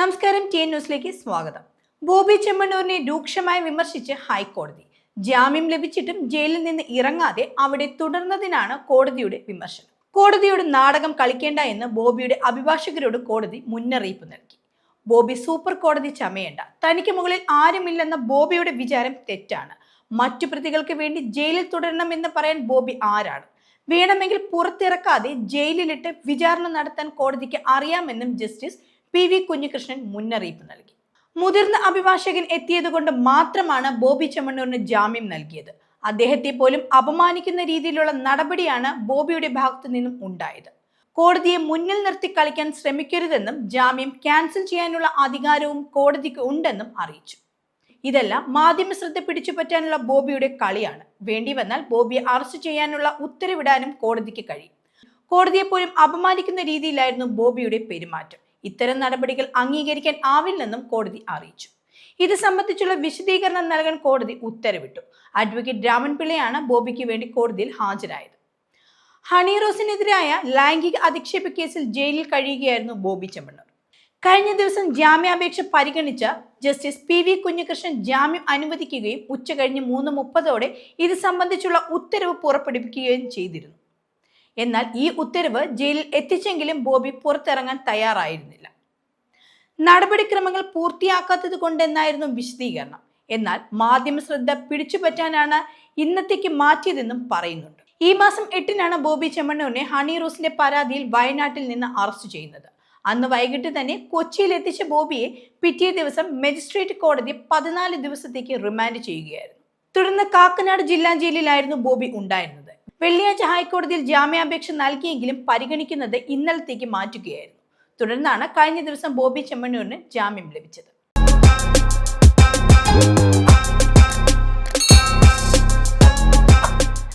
നമസ്കാരം ടി ന്യൂസിലേക്ക് സ്വാഗതം. ബോബി ചെമ്മണ്ണൂരിനെ രൂക്ഷമായി വിമർശിച്ച് ഹൈക്കോടതി. ജാമ്യം ലഭിച്ചിട്ടും ജയിലിൽ നിന്ന് ഇറങ്ങാതെ അവിടെ തുടർന്നതിനാണ് കോടതിയുടെ വിമർശനം. കോടതിയുടെ നാടകം കളിക്കേണ്ട എന്ന് ബോബിയുടെ അഭിഭാഷകരോട് കോടതി മുന്നറിയിപ്പ് നൽകി. ബോബി സൂപ്പർ കോടതി ചമയേണ്ട. തനിക്ക് മുകളിൽ ആരുമില്ലെന്ന ബോബിയുടെ വിചാരം തെറ്റാണ്. മറ്റു പ്രതികൾക്ക് വേണ്ടി ജയിലിൽ തുടരണമെന്ന് പറയാൻ ബോബി ആരാണ്? വേണമെങ്കിൽ പുറത്തിറക്കാതെ ജയിലിലിട്ട് വിചാരണ നടത്താൻ കോടതിക്ക് അറിയാമെന്നും ജസ്റ്റിസ് പി വി കുഞ്ഞികൃഷ്ണൻ മുന്നറിയിപ്പ് നൽകി. മുതിർന്ന അഭിഭാഷകൻ എത്തിയതുകൊണ്ട് മാത്രമാണ് ബോബി ചെമ്മണ്ണൂരിന് ജാമ്യം നൽകിയത്. അദ്ദേഹത്തെ പോലും അപമാനിക്കുന്ന രീതിയിലുള്ള നടപടിയാണ് ബോബിയുടെ ഭാഗത്തു നിന്നും ഉണ്ടായത്. കോടതിയെ മുന്നിൽ നിർത്തി കളിക്കാൻ ശ്രമിക്കരുതെന്നും ജാമ്യം ക്യാൻസൽ ചെയ്യാനുള്ള അധികാരവും കോടതിക്ക് ഉണ്ടെന്നും അറിയിച്ചു. ഇതെല്ലാം മാധ്യമ ശ്രദ്ധ പിടിച്ചുപറ്റാനുള്ള ബോബിയുടെ കളിയാണ്. വേണ്ടി വന്നാൽ ബോബിയെ അറസ്റ്റ് ചെയ്യാനുള്ള ഉത്തരവിടാനും കോടതിക്ക് കഴിയും. കോടതിയെ പോലും അപമാനിക്കുന്ന രീതിയിലായിരുന്നു ബോബിയുടെ പെരുമാറ്റം. ഇത്തരം നടപടികൾ അംഗീകരിക്കാൻ ആവില്ലെന്നും കോടതി അറിയിച്ചു. ഇത് സംബന്ധിച്ചുള്ള വിശദീകരണം നൽകാൻ കോടതി ഉത്തരവിട്ടു. അഡ്വക്കേറ്റ് രാമൻപിള്ളയാണ് ബോബിക്ക് വേണ്ടി കോടതിയിൽ ഹാജരായത്. ഹണി റോസിനെതിരായ ലൈംഗിക അധിക്ഷേപ കേസിൽ ജയിലിൽ കഴിയുകയായിരുന്നു ബോബി ചെമ്മണ്ണൂർ. കഴിഞ്ഞ ദിവസം ജാമ്യാപേക്ഷ പരിഗണിച്ച ജസ്റ്റിസ് പി വി കുഞ്ഞികൃഷ്ണൻ ജാമ്യം അനുവദിക്കുകയും ഉച്ചകഴിഞ്ഞ് മൂന്ന് മുപ്പതോടെ ഇത് സംബന്ധിച്ചുള്ള ഉത്തരവ് പുറപ്പെടുവിക്കുകയും ചെയ്തിരുന്നു. എന്നാൽ ഈ ഉത്തരവ് ജയിലിൽ എത്തിച്ചെങ്കിലും ബോബി പുറത്തിറങ്ങാൻ തയ്യാറായിരുന്നില്ല. നടപടിക്രമങ്ങൾ പൂർത്തിയാക്കാത്തത് കൊണ്ടെന്നായിരുന്നു വിശദീകരണം. എന്നാൽ മാധ്യമ ശ്രദ്ധ പിടിച്ചുപറ്റാനാണ് ഇന്നത്തേക്ക് മാറ്റിയതെന്നും പറയുന്നുണ്ട്. ഈ മാസം എട്ടിനാണ് ബോബി ചെമ്മണ്ണൂരിനെ ഹണി റോസിന്റെ പരാതിയിൽ വയനാട്ടിൽ നിന്ന് അറസ്റ്റ് ചെയ്യുന്നത്. അന്ന് വൈകിട്ട് തന്നെ കൊച്ചിയിൽ എത്തിച്ച ബോബിയെ പിറ്റേ ദിവസം മജിസ്ട്രേറ്റ് കോടതി പതിനാല് ദിവസത്തേക്ക് റിമാൻഡ് ചെയ്യുകയായിരുന്നു. തുടർന്ന് കാക്കനാട് ജില്ലാ ജയിലിലായിരുന്നു ബോബി ഉണ്ടായിരുന്നത്. വെള്ളിയാഴ്ച ഹൈക്കോടതിയിൽ ജാമ്യാപേക്ഷ നൽകിയെങ്കിലും പരിഗണിക്കുന്നത് ഇന്നലത്തേക്ക് മാറ്റുകയായിരുന്നു. തുടർന്നാണ് കഴിഞ്ഞ ദിവസം ബോബി ചെമ്മണ്ണൂരിന് ജാമ്യം ലഭിച്ചത്.